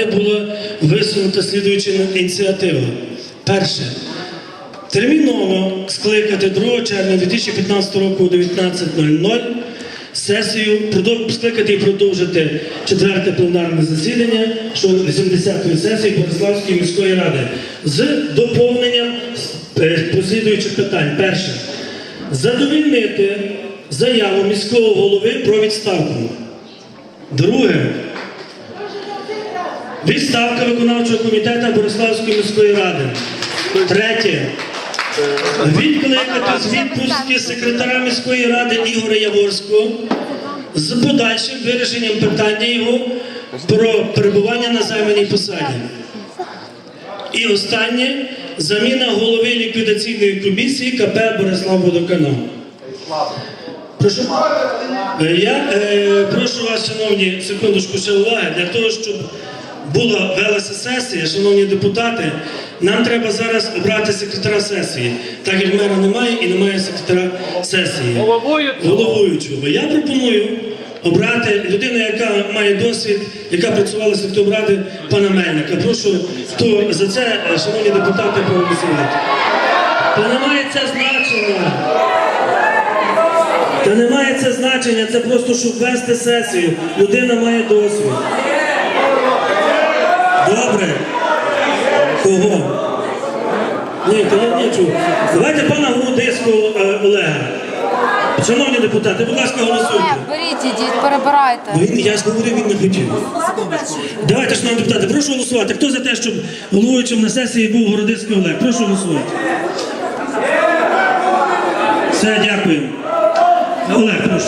ради була висунута слідуюча ініціатива. Перше. Терміново скликати 2 червня 2015 року о 19.00 сесію, скликати і продовжити четверте пленарне засідання щодо 80-ї сесії Бориславської міської ради з доповненням е, послідуючих питань. Перше. Задовільнити заяву міського голови про відставку. Друге. Відставка виконавчого комітету Бориславської міської ради. Третє. Відкликати з відпустки секретаря міської ради Ігоря Яворського з подальшим вирішенням питання його про перебування на займаній посаді. І останнє заміна голови ліквідаційної комісії КП Борислав Водоканал. Прошу. Е, Я е, прошу вас, шановні, секундочку ще уваги, для того, щоб була велася сесія, шановні депутати, нам треба зараз обрати секретаря сесії. Так як мера немає і немає секретаря сесії. Головуючого. Я пропоную обрати людину, яка має досвід, яка працювала секретарем ради пана Мельника. Прошу, хто за це, шановні депутати, проголосувати. Та немає це значення. Та немає це значення, це просто щоб вести сесію. Людина має досвід. Добре. Кого? Ні, то я не чув. Давайте пана Гудиського е, Олега. Шановні депутати, будь ласка, голосуйте. Беріть, ідіть, перебирайте. Він, я ж говорив, він не хотів. Давайте, шановні депутати, прошу голосувати. Хто за те, щоб головуючим на сесії був Городицький Олег? Прошу голосувати. Все, дякую. Олег, прошу.